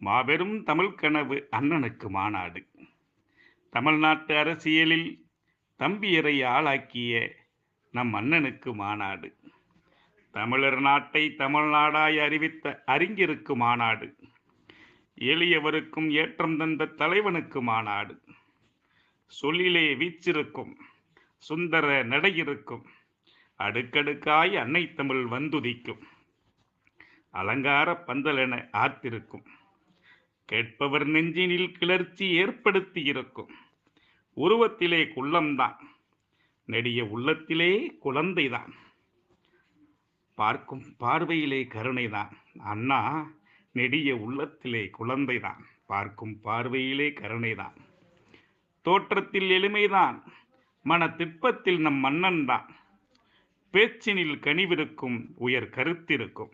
மாபெரும் தமிழ் கனவு அண்ணனுக்கு மாநாடு. தமிழ்நாட்டு அரசியலில் தம்பியரை ஆளாக்கிய நம் அண்ணனுக்கு மாநாடு. தமிழர் நாட்டை தமிழ்நாடாய் அறிவித்த அறிஞருக்கு மாநாடு. எளியவருக்கும் ஏற்றம் தந்த தலைவனுக்கு மாநாடு. சொல்லிலே வீச்சிருக்கும் சுந்தர நடையிருக்கும் அடுக்கடுக்காய் அன்னை தமிழ் வந்துதிக்கும். அலங்கார பந்தலென ஆத்திருக்கும் கேட்பவர் நெஞ்சினில் கிளர்ச்சி ஏற்படுத்தி இருக்கும். உருவத்திலே குள்ளம்தான். நெடிய உள்ளத்திலே குழந்தைதான். பார்க்கும் பார்வையிலே கருணைதான். அண்ணா நெடிய உள்ளத்திலே குழந்தைதான். பார்க்கும் பார்வையிலே கருணைதான். தோற்றத்தில் எளிமைதான். மன திட்பத்தில் நம் மன்னன் தான் பேச்சினில் கனிவிருக்கும் உயர் கருத்திருக்கும்.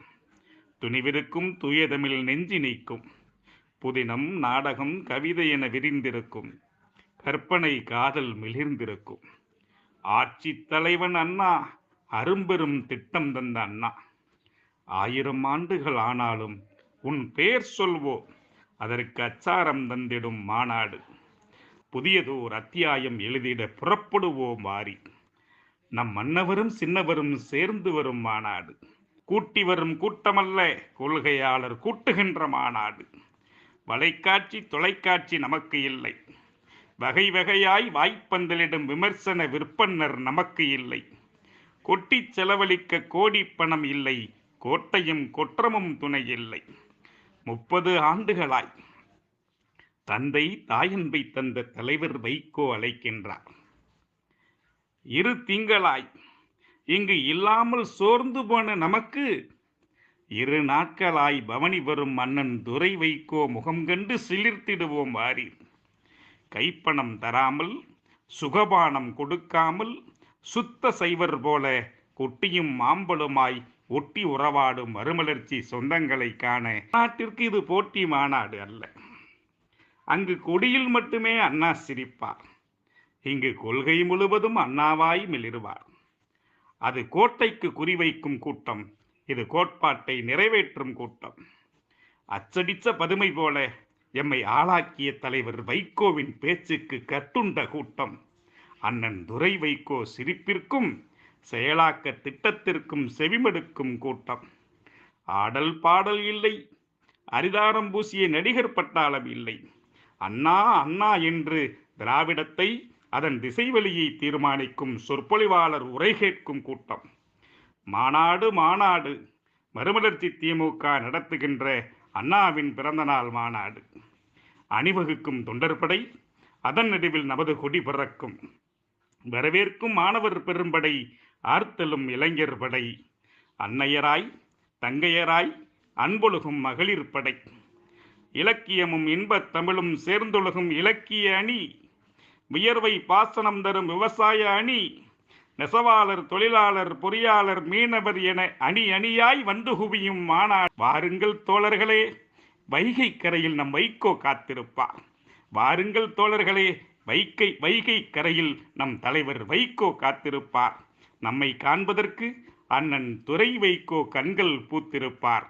துணிவிருக்கும் துயதமிழ் நெஞ்சி நீக்கும். புதினம் நாடகம் கவிதை என விரிந்திருக்கும். கற்பனை காதல் மிளிர்ந்திருக்கும். ஆட்சி தலைவன் அண்ணா அரும்பெரும் திட்டம் தந்த அண்ணா. ஆயிரம் ஆண்டுகள் ஆனாலும் உன் பெயர் சொல்வோ அதற்கு அச்சாரம் தந்திடும் மாநாடு. புதியதோர் அத்தியாயம் எழுதிட புறப்படுவோம் வாரி நம் மன்னவரும் சின்னவரும் சேர்ந்து வரும் மாநாடு. கூட்டி வரும் கூட்டமல்ல கொள்கையாளர் கூட்டுகின்ற மாநாடு. வலைக்காட்சி தொலைக்காட்சி நமக்கு இல்லை. வகை வகையாய் வாய்ப்பந்தலிடும் விமர்சன விற்பன்னர் நமக்கு இல்லை. கொட்டி செலவழிக்க கோடி பணம் இல்லை கோட்டையும் கொற்றமும் துணை இல்லை. முப்பது ஆண்டுகளாய் தந்தை தாயன்பை தந்த தலைவர் வைகோ அழைக்கின்றார். இரு திங்களாய் இங்கு இல்லாமல் சோர்ந்து போன நமக்கு இரு நாட்களாய் பவனி வரும் மன்னன் துரை வைக்கோ முகம் கண்டு சிலிர்த்திடுவோம் வாரீர். கைப்பணம் தராமல் சுகபானம் கொடுக்காமல் சுத்த சைவர் போல கொட்டியும் மாம்பழுமாய் ஒட்டி உறவாடும் மறுமலர்ச்சி சொந்தங்களை காண நாட்டிற்கு இது போட்டி மாநாடு அல்ல. அங்கு கொடியில் மட்டுமே அண்ணா சிரிப்பார். இங்கு கொள்கை முழுவதும் அண்ணாவாய் மிளிருவார். அது கோட்டைக்கு குறிவைக்கும் கூட்டம் இது கோட்பாட்டை நிறைவேற்றும் கூட்டம். அச்சடிச்ச பதுமை போல எம்மை ஆளாக்கிய தலைவர் வைகோவின் பேச்சுக்கு கட்டுண்ட கூட்டம். அண்ணன் துரை வைகோ சிரிப்பிற்கும் செயலாக்க திட்டத்திற்கும் செவிமடுக்கும் கூட்டம். ஆடல் பாடல் இல்லை. அரிதாரம் பூசிய நடிகர் பட்டாளம் இல்லை. அண்ணா அண்ணா என்று திராவிடத்தை அதன் திசைவழியை தீர்மானிக்கும் சொற்பொழிவாளர் உரை கேட்கும் கூட்டம். மாநாடு மாநாடு. மறுமலர்ச்சி திமுக நடத்துகின்ற அண்ணாவின் பிறந்தநாள் மாநாடு. அணிவகுக்கும் தொண்டர்படை அதன் நடுவில் நமது கொடி பிறக்கும். வரவேற்கும் மாணவர் பெரும்படை ஆர்த்தலும் இளைஞர் படை. அன்னையராய் தங்கையராய் அன்பொழுகும் மகளிர் படை. இலக்கியமும் இன்பத் தமிழும் சேர்ந்தொழுகும் இலக்கிய அணி. வியர்வை பாசனம் தரும் விவசாய அணி. நெசவாளர் தொழிலாளர் பொறியாளர் மீனவர் என அணி அணியாய் வந்து குவியும் மாநாடு. வாருங்கள் தோழர்களே வைகை கரையில் நம் வைகோ காத்திருப்பார். வாருங்கள் தோழர்களே வைகை வைகை கரையில் நம் தலைவர் வைகோ காத்திருப்பார். நம்மை காண்பதற்கு அண்ணன் துறை வைகோ கண்கள் பூத்திருப்பார்.